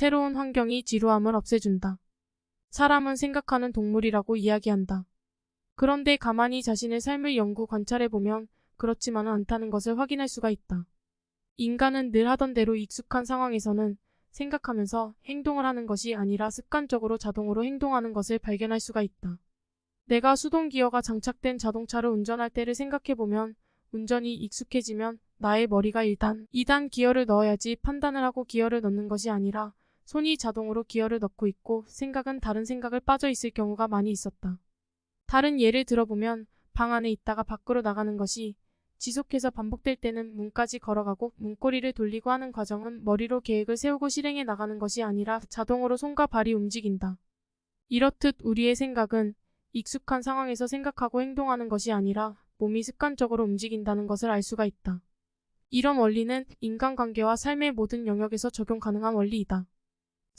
새로운 환경이 지루함을 없애준다. 사람은 생각하는 동물이라고 이야기한다. 그런데 가만히 자신의 삶을 연구 관찰해보면 그렇지만은 않다는 것을 확인할 수가 있다. 인간은 늘 하던 대로 익숙한 상황에서는 생각하면서 행동을 하는 것이 아니라 습관적으로 자동으로 행동하는 것을 발견할 수가 있다. 내가 수동 기어가 장착된 자동차를 운전할 때를 생각해보면 운전이 익숙해지면 나의 머리가 1단, 2단 기어를 넣어야지 판단을 하고 기어를 넣는 것이 아니라 손이 자동으로 기어를 넣고 있고 생각은 다른 생각을 빠져 있을 경우가 많이 있었다. 다른 예를 들어보면 방 안에 있다가 밖으로 나가는 것이 지속해서 반복될 때는 문까지 걸어가고 문고리를 돌리고 하는 과정은 머리로 계획을 세우고 실행해 나가는 것이 아니라 자동으로 손과 발이 움직인다. 이렇듯 우리의 생각은 익숙한 상황에서 생각하고 행동하는 것이 아니라 몸이 습관적으로 움직인다는 것을 알 수가 있다. 이런 원리는 인간관계와 삶의 모든 영역에서 적용 가능한 원리이다.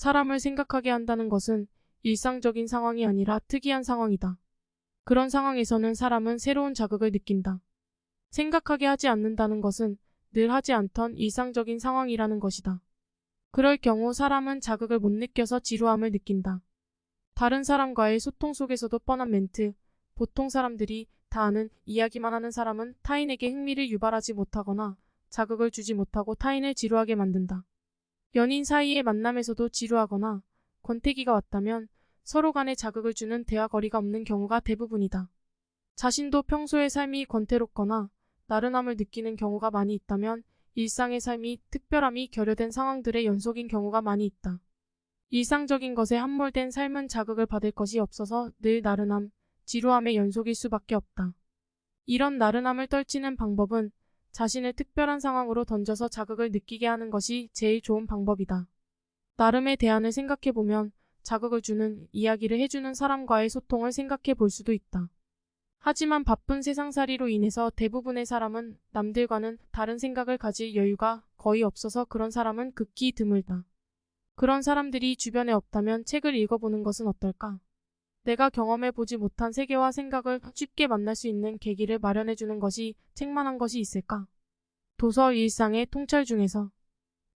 사람을 생각하게 한다는 것은 일상적인 상황이 아니라 특이한 상황이다. 그런 상황에서는 사람은 새로운 자극을 느낀다. 생각하게 하지 않는다는 것은 늘 하지 않던 일상적인 상황이라는 것이다. 그럴 경우 사람은 자극을 못 느껴서 지루함을 느낀다. 다른 사람과의 소통 속에서도 뻔한 멘트, 보통 사람들이 다 아는 이야기만 하는 사람은 타인에게 흥미를 유발하지 못하거나 자극을 주지 못하고 타인을 지루하게 만든다. 연인 사이의 만남에서도 지루하거나 권태기가 왔다면 서로 간에 자극을 주는 대화 거리가 없는 경우가 대부분이다. 자신도 평소의 삶이 권태롭거나 나른함을 느끼는 경우가 많이 있다면 일상의 삶이 특별함이 결여된 상황들의 연속인 경우가 많이 있다. 일상적인 것에 함몰된 삶은 자극을 받을 것이 없어서 늘 나른함, 지루함의 연속일 수밖에 없다. 이런 나른함을 떨치는 방법은 자신을 특별한 상황으로 던져서 자극을 느끼게 하는 것이 제일 좋은 방법이다. 나름의 대안을 생각해보면 자극을 주는 이야기를 해주는 사람과의 소통을 생각해 볼 수도 있다. 하지만 바쁜 세상살이로 인해서 대부분의 사람은 남들과는 다른 생각을 가질 여유가 거의 없어서 그런 사람은 극히 드물다. 그런 사람들이 주변에 없다면 책을 읽어보는 것은 어떨까? 내가 경험해 보지 못한 세계와 생각을 쉽게 만날 수 있는 계기를 마련해 주는 것이 책만한 것이 있을까? 도서 일상의 통찰 중에서